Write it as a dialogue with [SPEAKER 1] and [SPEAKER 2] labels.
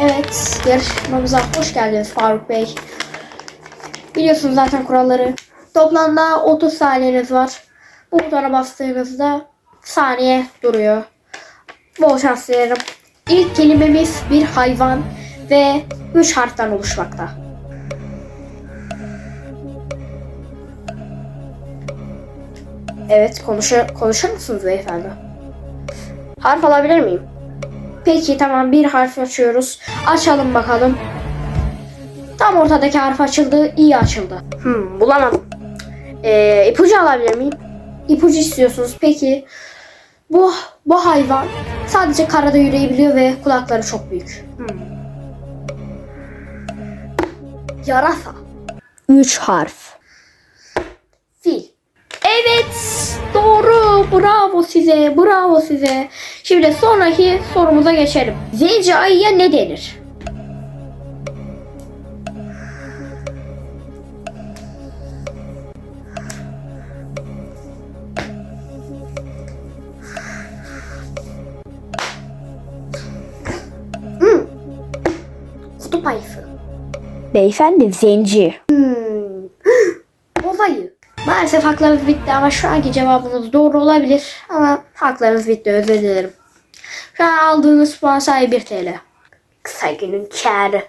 [SPEAKER 1] Evet, yarışmamıza hoş geldiniz Faruk Bey. Biliyorsunuz zaten kuralları. Toplamda 30 saniyeniz var. Bu butona bastığınızda saniye duruyor. Bol şans dilerim. İlk kelimemiz bir hayvan ve 3 harften oluşmakta. Evet, konuşur, konuşur musunuz beyefendi? Harf alabilir miyim? Peki tamam bir harf açıyoruz. Açalım bakalım. Tam ortadaki harf açıldı. iyi açıldı. Hmm, bulamadım. Ee, ipucu alabilir miyim? İpucu istiyorsunuz. Peki bu bu hayvan sadece karada yürüyebiliyor ve kulakları çok büyük. Hmm. Yarasa.
[SPEAKER 2] Üç harf.
[SPEAKER 1] Size bravo size. Şimdi sonraki sorumuza geçelim. Zenci ayıya ne denir? Hmm. Kutup ayısı.
[SPEAKER 2] Beyefendi zenci.
[SPEAKER 1] Hmm. Olayı. Maalesef haklarınız bitti ama şu anki cevabınız doğru olabilir. Ama haklarınız bitti özür dilerim. Şu an aldığınız puan sahibi 1 TL. Kısa günün kârı.